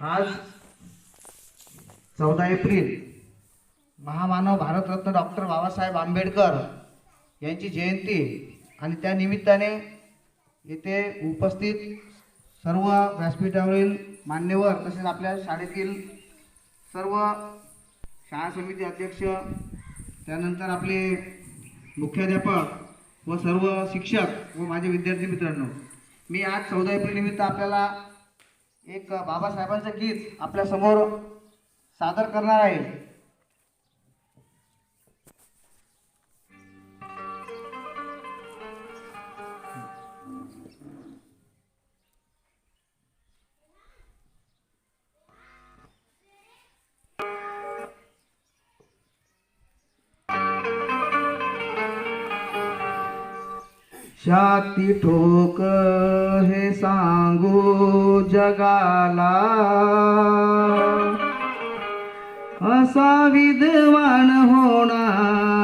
आज चौदा एप्रिल महामानव भारतरत्न डॉक्टर बाबासाहेब आंबेडकर यांची जयंती आणि त्या निमित्ताने येथे उपस्थित सर्व व्यासपीठावरील मान्यवर तसेच आपल्या शाळेतील सर्व शाळा समिती अध्यक्ष त्यानंतर आपले मुख्याध्यापक व सर्व शिक्षक व माझे विद्यार्थी मित्रांनो मी आज चौदा एप्रिल निमित्त आपल्याला एक बाबासाहेबांचं गीत आपल्यासमोर सादर करणार आहे. छाती ठोक हे सांगू जगाला. असा विद्वान होणार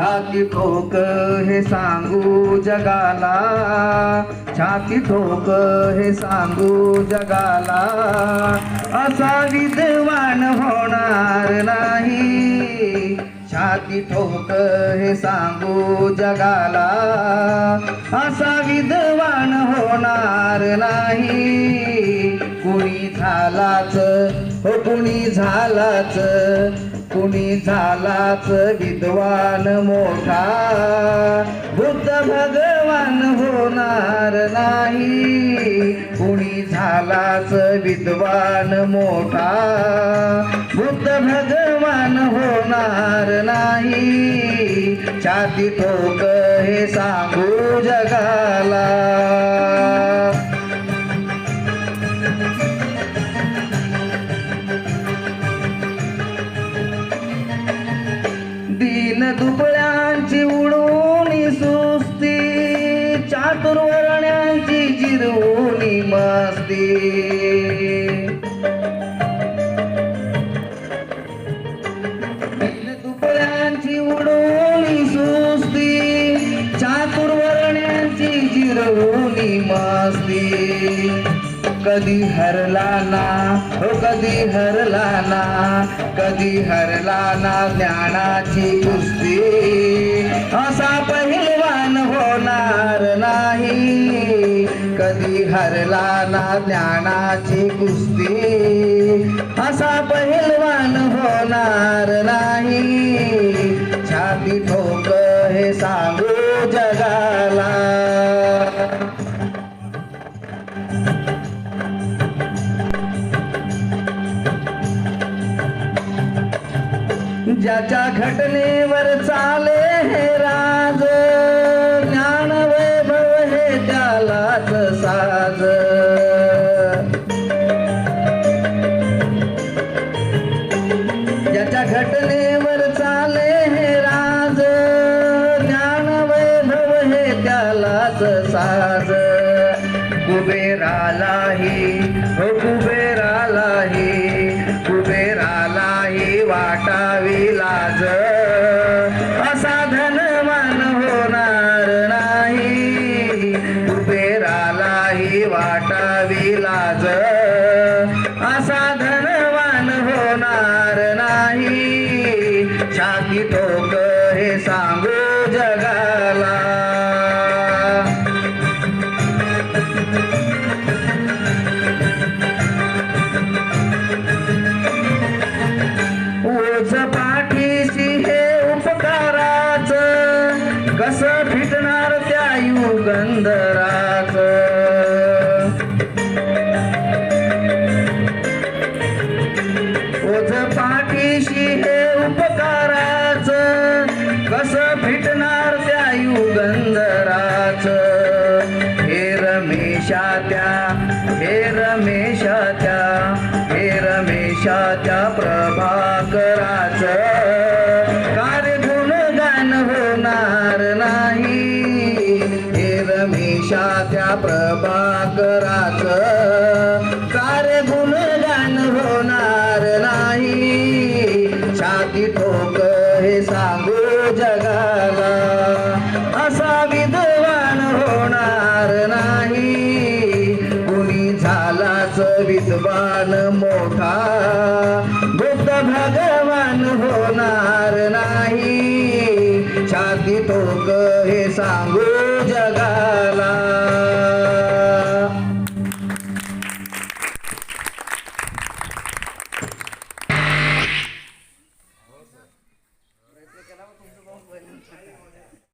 छाती ठोक हे सांगू जगाला. छाती ठोक हे सांगू जगाला. असा विद्वान होणार नाही. छाती ठोक हे सांगू जगाला. असा विद्वान होणार नाही. कुणी झालाच हो कुणी झालाच. कुणी झालाच विद्वान मोठा? बुद्ध भगवान होणार नाही. कुणी झालाच विद्वान मोठा? बुद्ध भगवान होणार नाही. छाती ठोक हे सांगू जगाला. दुबळ्यांची उडवून सुस्ती चातुर्वर्ण्यांची जिरवून मस्ती. दीन दुबळ्यांची उडवून सुस्ती चातुर्वर्ण्यांची जिरवून मस्ती. कधी हरला ना हो कधी हरला ना कधी हरला ना ज्ञानाची कुस्ती. असा पहिलवान होणार नाही कधी हरला ना ज्ञानाची कुस्ती. असा पहिलवान हो ज्याच्या घटनेवर चाले हे राज. ज्ञान वैभव हे त्यालाच साज. ज्याच्या घटनेवर चाले हे राज. ज्ञान वैभव हे त्यालाच साज. कुबेरालाही हो वाटावी लाज असा धनवान होणार नाही. कुबेरालाही वाटावी लाज कस फिटणार त्या युगंधरात ओझ पाठीशी हे उपकाराच. कस फिटणार त्या युगंधराच हे रमेशा त्या हे रमेशा त्या हे रमेशा त्या प्रभाकराच. प्रभाकराच सारे गुणगान होणार नाही. छाती ठोक हे सांगू जगाला असा विद्वान होणार नाही. कुणी झालाच विद्वान मोठा बुद्ध भगवान होणार नाही. छाती ठोक हे सांगू